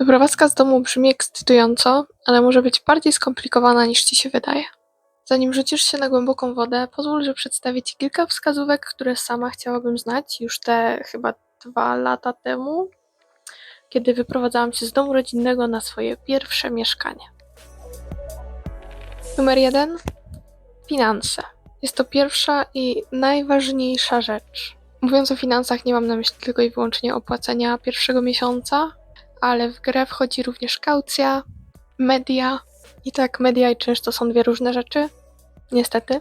Wyprowadzka z domu brzmi ekscytująco, ale może być bardziej skomplikowana niż ci się wydaje. Zanim rzucisz się na głęboką wodę, pozwól, że przedstawię ci kilka wskazówek, które sama chciałabym znać już te chyba dwa lata temu, kiedy wyprowadzałam się z domu rodzinnego na swoje pierwsze mieszkanie. Numer jeden: finanse. Jest to pierwsza i najważniejsza rzecz. Mówiąc o finansach, nie mam na myśli tylko i wyłącznie opłacenia pierwszego miesiąca, ale w grę wchodzi również kaucja, media. I tak, media i czynsz to są dwie różne rzeczy. Niestety.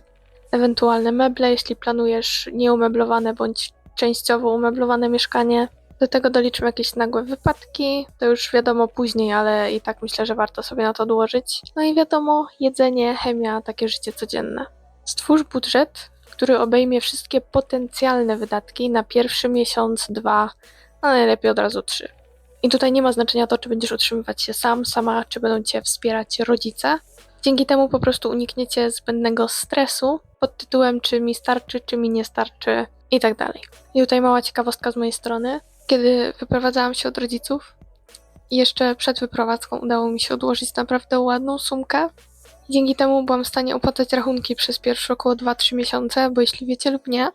Ewentualne meble, jeśli planujesz nieumeblowane bądź częściowo umeblowane mieszkanie. Do tego doliczymy jakieś nagłe wypadki, to już wiadomo później, ale i tak myślę, że warto sobie na to odłożyć. No i wiadomo, jedzenie, chemia, takie życie codzienne. Stwórz budżet, który obejmie wszystkie potencjalne wydatki na pierwszy miesiąc, dwa, a najlepiej od razu trzy. I tutaj nie ma znaczenia to, czy będziesz utrzymywać się sam, sama, czy będą cię wspierać rodzice. Dzięki temu po prostu unikniecie zbędnego stresu pod tytułem, czy mi starczy, czy mi nie starczy i tak dalej. I tutaj mała ciekawostka z mojej strony. Kiedy wyprowadzałam się od rodziców, jeszcze przed wyprowadzką udało mi się odłożyć naprawdę ładną sumkę. Dzięki temu byłam w stanie opłacać rachunki przez pierwsze około 2-3 miesiące, bo jeśli wiecie lub nie,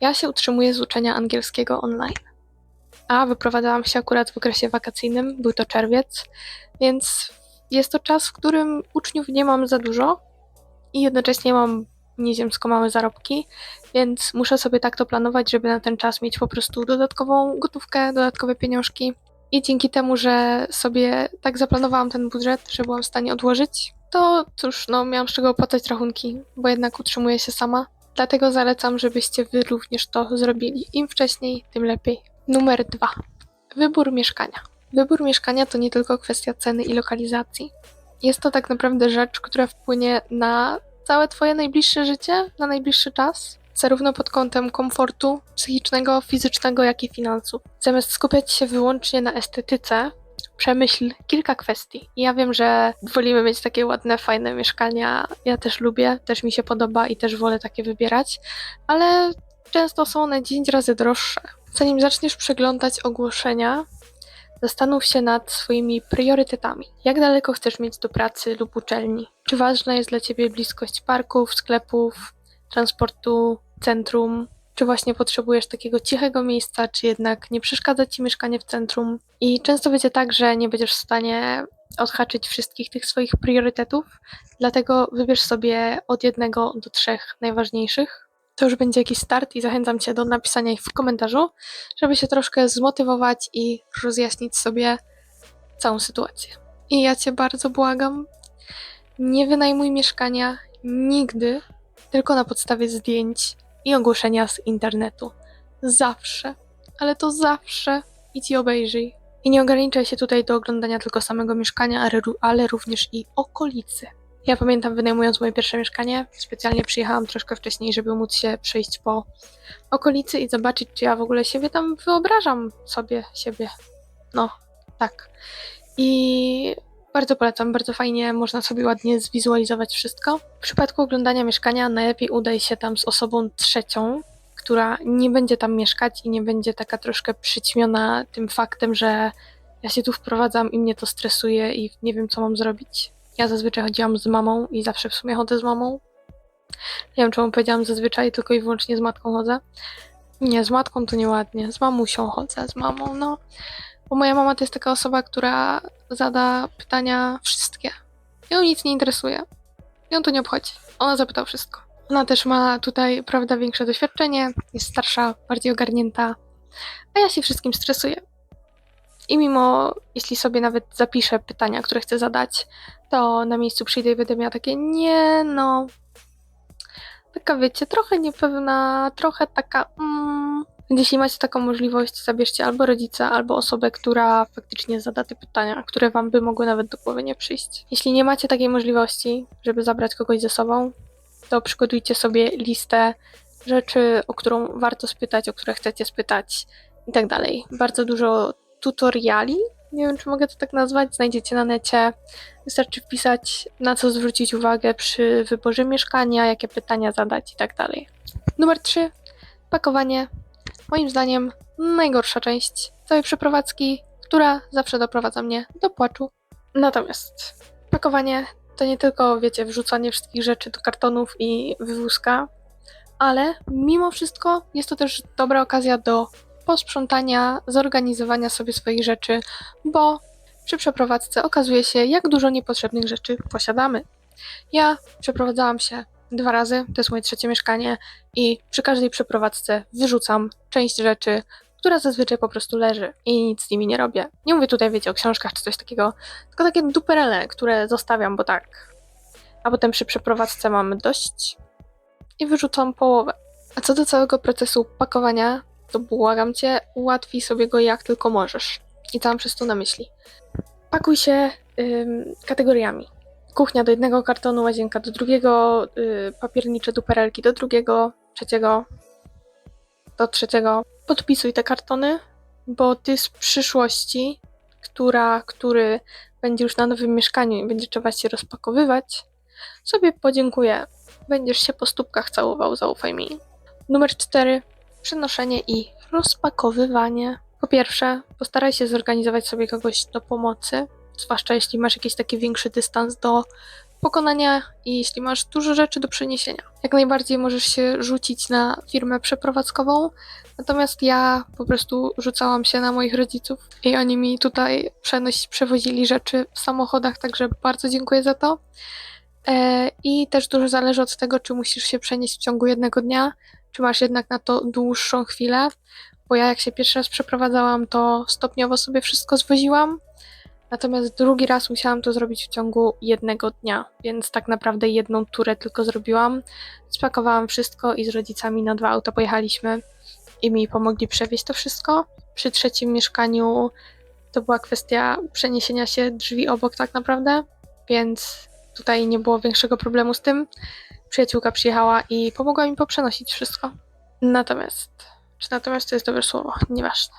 ja się utrzymuję z uczenia angielskiego online. A wyprowadzałam się akurat w okresie wakacyjnym, był to czerwiec, więc jest to czas, w którym uczniów nie mam za dużo i jednocześnie mam nieziemsko małe zarobki, więc muszę sobie tak to planować, żeby na ten czas mieć po prostu dodatkową gotówkę, dodatkowe pieniążki. I dzięki temu, że sobie tak zaplanowałam ten budżet, że byłam w stanie odłożyć, to cóż, no miałam z czego opłacać rachunki, bo jednak utrzymuję się sama. Dlatego zalecam, żebyście wy również to zrobili. Im wcześniej, tym lepiej. Numer dwa. Wybór mieszkania. Wybór mieszkania to nie tylko kwestia ceny i lokalizacji. Jest to tak naprawdę rzecz, która wpłynie na całe Twoje najbliższe życie, na najbliższy czas, zarówno pod kątem komfortu psychicznego, fizycznego, jak i finansów. Zamiast skupiać się wyłącznie na estetyce, przemyśl kilka kwestii. Ja wiem, że wolimy mieć takie ładne, fajne mieszkania. Ja też lubię, też mi się podoba i też wolę takie wybierać, ale często są one 10 razy droższe. Zanim zaczniesz przeglądać ogłoszenia, zastanów się nad swoimi priorytetami. Jak daleko chcesz mieć do pracy lub uczelni? Czy ważna jest dla Ciebie bliskość parków, sklepów, transportu, centrum? Czy właśnie potrzebujesz takiego cichego miejsca, czy jednak nie przeszkadza Ci mieszkanie w centrum? I często będzie tak, że nie będziesz w stanie odhaczyć wszystkich tych swoich priorytetów, dlatego wybierz sobie od jednego do trzech najważniejszych to już będzie jakiś start i zachęcam Cię do napisania ich w komentarzu, żeby się troszkę zmotywować i rozjaśnić sobie całą sytuację. I ja Cię bardzo błagam, nie wynajmuj mieszkania nigdy, tylko na podstawie zdjęć i ogłoszenia z internetu. Zawsze, ale to zawsze idź i obejrzyj. I nie ograniczaj się tutaj do oglądania tylko samego mieszkania, ale również i okolicy. Ja pamiętam, wynajmując moje pierwsze mieszkanie, specjalnie przyjechałam troszkę wcześniej, żeby móc się przejść po okolicy i zobaczyć, czy ja w ogóle siebie tam wyobrażam sobie siebie. No, tak. I bardzo polecam, bardzo fajnie można sobie ładnie zwizualizować wszystko. W przypadku oglądania mieszkania najlepiej udaj się tam z osobą trzecią, która nie będzie tam mieszkać i nie będzie taka troszkę przyćmiona tym faktem, że ja się tu wprowadzam i mnie to stresuje i nie wiem, co mam zrobić. Ja zazwyczaj chodziłam z mamą i zawsze w sumie chodzę z mamą. Nie wiem, czemu powiedziałam zazwyczaj, tylko i wyłącznie z matką chodzę. Nie, z matką to nieładnie. Z mamusią chodzę, z mamą, no. Bo moja mama to jest taka osoba, która zada pytania wszystkie. Ją nic nie interesuje. Ją to nie obchodzi. Ona zapyta o wszystko. Ona też ma tutaj, prawda, większe doświadczenie, jest starsza, bardziej ogarnięta, a ja się wszystkim stresuję. I mimo, jeśli sobie nawet zapiszę pytania, które chcę zadać, to na miejscu przyjdę i będę miała takie, nie no, taka wiecie, trochę niepewna, trochę taka, mm. Więc jeśli macie taką możliwość, zabierzcie albo rodzica, albo osobę, która faktycznie zada te pytania, które wam by mogły nawet do głowy nie przyjść. Jeśli nie macie takiej możliwości, żeby zabrać kogoś ze sobą, to przygotujcie sobie listę rzeczy, o którą warto spytać, o które chcecie spytać i tak dalej. Bardzo dużo tutoriali, nie wiem czy mogę to tak nazwać, znajdziecie na necie. Wystarczy wpisać, na co zwrócić uwagę przy wyborze mieszkania, jakie pytania zadać i tak dalej. Numer 3. Pakowanie. Moim zdaniem najgorsza część całej przeprowadzki, która zawsze doprowadza mnie do płaczu. Natomiast pakowanie to nie tylko, wiecie, wrzucanie wszystkich rzeczy do kartonów i wywózka, ale mimo wszystko jest to też dobra okazja do posprzątania, zorganizowania sobie swoich rzeczy, bo przy przeprowadzce okazuje się, jak dużo niepotrzebnych rzeczy posiadamy. Ja przeprowadzałam się dwa razy, to jest moje trzecie mieszkanie, i przy każdej przeprowadzce wyrzucam część rzeczy, która zazwyczaj po prostu leży i nic z nimi nie robię. Nie mówię tutaj, wiecie, o książkach czy coś takiego, tylko takie duperele, które zostawiam, bo tak. A potem przy przeprowadzce mam dość i wyrzucam połowę. A co do całego procesu pakowania, to błagam cię, ułatwij sobie go jak tylko możesz. I mam przez to na myśli? Pakuj się ym, kategoriami. Kuchnia do jednego kartonu, łazienka do drugiego, y, papiernicze duperelki do drugiego, trzeciego, do trzeciego. Podpisuj te kartony, bo ty z przyszłości, która, który będzie już na nowym mieszkaniu i będzie trzeba się rozpakowywać, sobie podziękuję. Będziesz się po stópkach całował, zaufaj mi. Numer cztery. Przenoszenie i rozpakowywanie. Po pierwsze, postaraj się zorganizować sobie kogoś do pomocy, zwłaszcza jeśli masz jakiś taki większy dystans do pokonania i jeśli masz dużo rzeczy do przeniesienia. Jak najbardziej możesz się rzucić na firmę przeprowadzkową, natomiast ja po prostu rzucałam się na moich rodziców i oni mi tutaj przenoś, przewozili rzeczy w samochodach, także bardzo dziękuję za to. E, I też dużo zależy od tego, czy musisz się przenieść w ciągu jednego dnia, czy masz jednak na to dłuższą chwilę. Bo ja jak się pierwszy raz przeprowadzałam, to stopniowo sobie wszystko zwoziłam. Natomiast drugi raz musiałam to zrobić w ciągu jednego dnia, więc tak naprawdę jedną turę tylko zrobiłam. Spakowałam wszystko i z rodzicami na dwa auta pojechaliśmy i mi pomogli przewieźć to wszystko. Przy trzecim mieszkaniu to była kwestia przeniesienia się drzwi obok tak naprawdę, więc tutaj nie było większego problemu z tym. Przyjaciółka przyjechała i pomogła mi poprzenosić wszystko. Natomiast, czy natomiast to jest dobre słowo? Nieważne.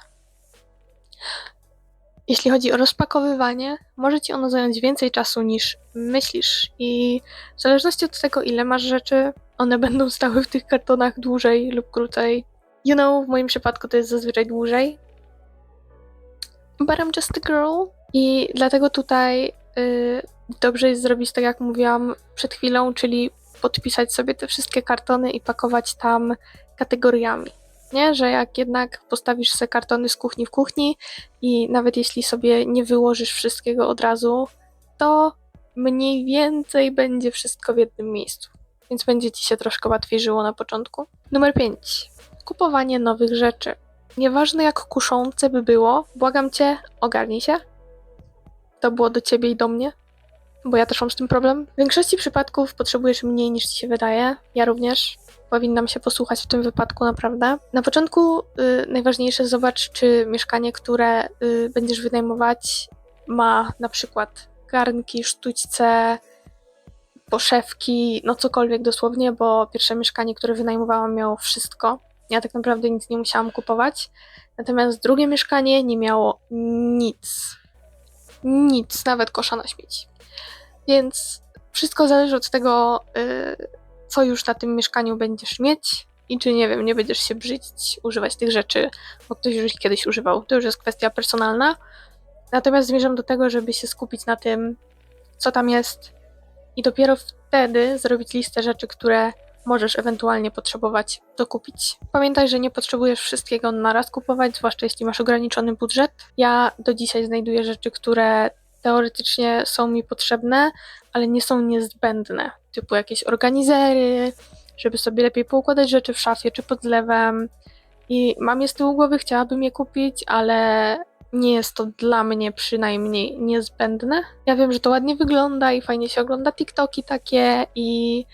Jeśli chodzi o rozpakowywanie, może ci ono zająć więcej czasu niż myślisz, i w zależności od tego, ile masz rzeczy, one będą stały w tych kartonach dłużej lub krócej. You know, w moim przypadku to jest zazwyczaj dłużej. But I'm just a girl. I dlatego tutaj y, dobrze jest zrobić tak, jak mówiłam przed chwilą, czyli podpisać sobie te wszystkie kartony i pakować tam kategoriami. Nie, że jak jednak postawisz sobie kartony z kuchni w kuchni i nawet jeśli sobie nie wyłożysz wszystkiego od razu, to mniej więcej będzie wszystko w jednym miejscu. Więc będzie ci się troszkę łatwiej żyło na początku. Numer 5. Kupowanie nowych rzeczy. Nieważne jak kuszące by było, błagam cię, ogarnij się. To było do ciebie i do mnie bo ja też mam z tym problem. W większości przypadków potrzebujesz mniej niż ci się wydaje. Ja również powinnam się posłuchać w tym wypadku naprawdę. Na początku y, najważniejsze zobacz, czy mieszkanie, które y, będziesz wynajmować, ma na przykład garnki, sztućce, poszewki, no cokolwiek dosłownie, bo pierwsze mieszkanie, które wynajmowałam, miało wszystko. Ja tak naprawdę nic nie musiałam kupować. Natomiast drugie mieszkanie nie miało nic. Nic, nawet kosza na śmieci. Więc wszystko zależy od tego, y, co już na tym mieszkaniu będziesz mieć i czy nie wiem, nie będziesz się brzydzić, używać tych rzeczy, bo ktoś już ich kiedyś używał. To już jest kwestia personalna. Natomiast zmierzam do tego, żeby się skupić na tym, co tam jest i dopiero wtedy zrobić listę rzeczy, które możesz ewentualnie potrzebować dokupić. Pamiętaj, że nie potrzebujesz wszystkiego naraz kupować, zwłaszcza jeśli masz ograniczony budżet. Ja do dzisiaj znajduję rzeczy, które teoretycznie są mi potrzebne, ale nie są niezbędne, typu jakieś organizery, żeby sobie lepiej poukładać rzeczy w szafie czy pod zlewem. I mam je z tyłu głowy, chciałabym je kupić, ale nie jest to dla mnie przynajmniej niezbędne. Ja wiem, że to ładnie wygląda i fajnie się ogląda TikToki takie i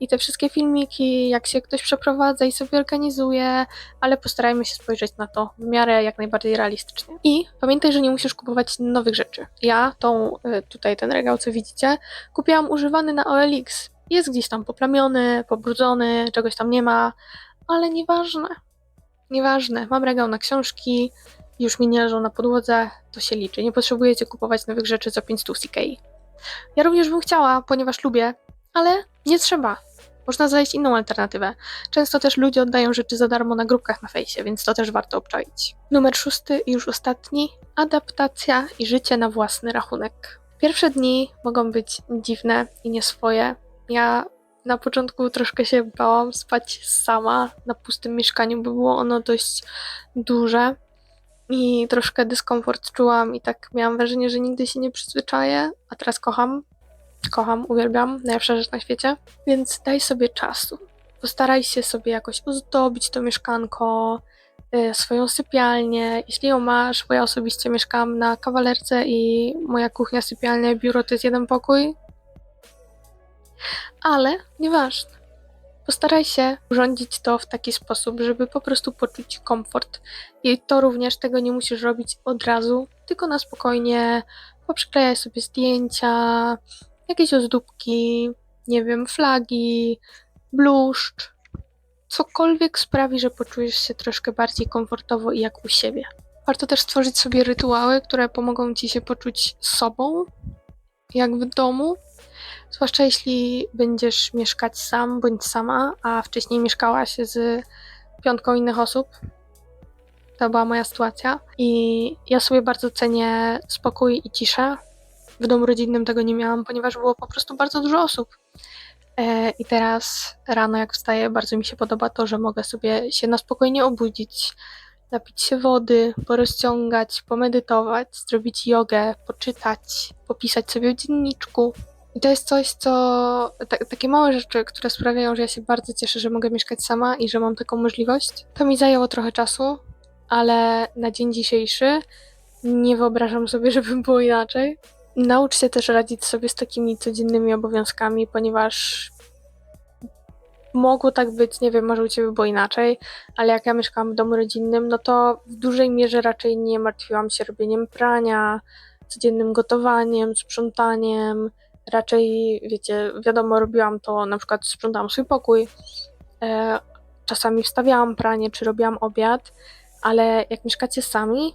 i te wszystkie filmiki, jak się ktoś przeprowadza i sobie organizuje, ale postarajmy się spojrzeć na to w miarę jak najbardziej realistycznie. I pamiętaj, że nie musisz kupować nowych rzeczy. Ja tą, e, tutaj ten regał, co widzicie, kupiłam używany na OLX. Jest gdzieś tam poplamiony, pobrudzony, czegoś tam nie ma, ale nieważne. Nieważne. Mam regał na książki, już mi nie leżą na podłodze, to się liczy. Nie potrzebujecie kupować nowych rzeczy za 500 CK. Ja również bym chciała, ponieważ lubię ale nie trzeba. Można znaleźć inną alternatywę. Często też ludzie oddają rzeczy za darmo na grupkach na fejsie, więc to też warto obczaić. Numer szósty i już ostatni. Adaptacja i życie na własny rachunek. Pierwsze dni mogą być dziwne i nieswoje. Ja na początku troszkę się bałam spać sama na pustym mieszkaniu, bo było ono dość duże i troszkę dyskomfort czułam i tak miałam wrażenie, że nigdy się nie przyzwyczaję, a teraz kocham. Kocham, uwielbiam, najlepsza rzecz na świecie. Więc daj sobie czasu. Postaraj się sobie jakoś ozdobić to mieszkanko, y, swoją sypialnię. Jeśli ją masz, bo ja osobiście mieszkam na kawalerce i moja kuchnia, sypialnia, biuro to jest jeden pokój. Ale nieważne. Postaraj się urządzić to w taki sposób, żeby po prostu poczuć komfort. I to również tego nie musisz robić od razu, tylko na spokojnie poprzyklejaj sobie zdjęcia, jakieś ozdóbki, nie wiem, flagi, bluszcz. Cokolwiek sprawi, że poczujesz się troszkę bardziej komfortowo i jak u siebie. Warto też stworzyć sobie rytuały, które pomogą ci się poczuć sobą, jak w domu. Zwłaszcza jeśli będziesz mieszkać sam bądź sama, a wcześniej mieszkałaś z piątką innych osób. To była moja sytuacja. I ja sobie bardzo cenię spokój i ciszę. W domu rodzinnym tego nie miałam, ponieważ było po prostu bardzo dużo osób. E, I teraz rano, jak wstaję, bardzo mi się podoba to, że mogę sobie się na spokojnie obudzić, napić się wody, porozciągać, pomedytować, zrobić jogę, poczytać, popisać sobie w dzienniczku. I to jest coś, co. ta- takie małe rzeczy, które sprawiają, że ja się bardzo cieszę, że mogę mieszkać sama i że mam taką możliwość. To mi zajęło trochę czasu, ale na dzień dzisiejszy nie wyobrażam sobie, żeby było inaczej. Naucz się też radzić sobie z takimi codziennymi obowiązkami, ponieważ mogło tak być, nie wiem, może u Ciebie było inaczej, ale jak ja mieszkałam w domu rodzinnym, no to w dużej mierze raczej nie martwiłam się robieniem prania, codziennym gotowaniem, sprzątaniem. Raczej, wiecie, wiadomo, robiłam to, na przykład sprzątałam swój pokój, e, czasami wstawiałam pranie, czy robiłam obiad, ale jak mieszkacie sami,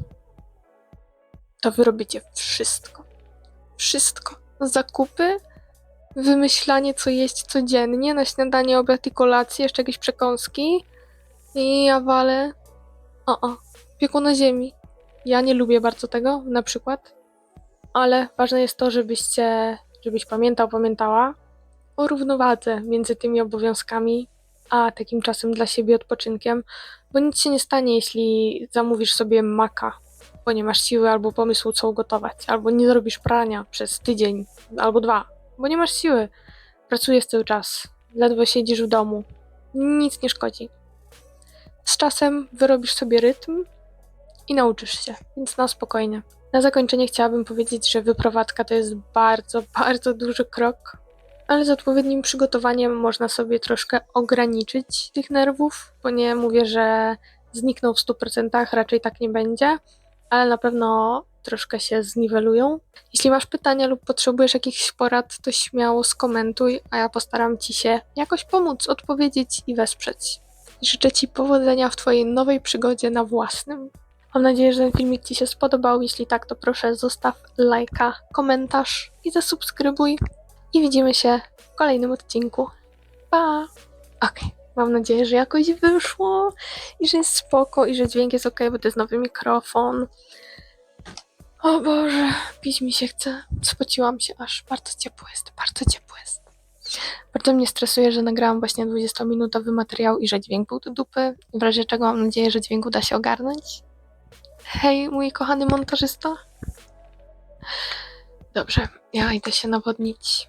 to wy robicie wszystko. Wszystko. Zakupy, wymyślanie, co jeść codziennie, na śniadanie, obiad i kolację, jeszcze jakieś przekąski. I ja walę. O, o, piekło na ziemi. Ja nie lubię bardzo tego, na przykład. Ale ważne jest to, żebyście, żebyś pamiętał, pamiętała o równowadze między tymi obowiązkami, a takim czasem dla siebie odpoczynkiem, bo nic się nie stanie, jeśli zamówisz sobie maka bo nie masz siły albo pomysłu, co ugotować, albo nie zrobisz prania przez tydzień albo dwa, bo nie masz siły. Pracujesz cały czas, ledwo siedzisz w domu. Nic nie szkodzi. Z czasem wyrobisz sobie rytm i nauczysz się, więc na spokojnie. Na zakończenie chciałabym powiedzieć, że wyprowadzka to jest bardzo, bardzo duży krok, ale z odpowiednim przygotowaniem można sobie troszkę ograniczyć tych nerwów, bo nie mówię, że znikną w 100%, raczej tak nie będzie, ale na pewno troszkę się zniwelują. Jeśli masz pytania lub potrzebujesz jakichś porad, to śmiało skomentuj, a ja postaram Ci się jakoś pomóc, odpowiedzieć i wesprzeć. Życzę Ci powodzenia w Twojej nowej przygodzie na własnym. Mam nadzieję, że ten filmik Ci się spodobał. Jeśli tak, to proszę zostaw lajka, komentarz i zasubskrybuj. I widzimy się w kolejnym odcinku. Pa! Okej, mam nadzieję, że jakoś wyszło i że jest spoko i że dźwięk jest ok, bo to jest nowy mikrofon. O Boże, pić mi się chce. Spociłam się aż. Bardzo ciepło jest, bardzo ciepło jest. Bardzo mnie stresuje, że nagrałam właśnie 20-minutowy materiał i że dźwięk był do dupy. W razie czego mam nadzieję, że dźwięk uda się ogarnąć. Hej, mój kochany montażysta. Dobrze, ja idę się nawodnić.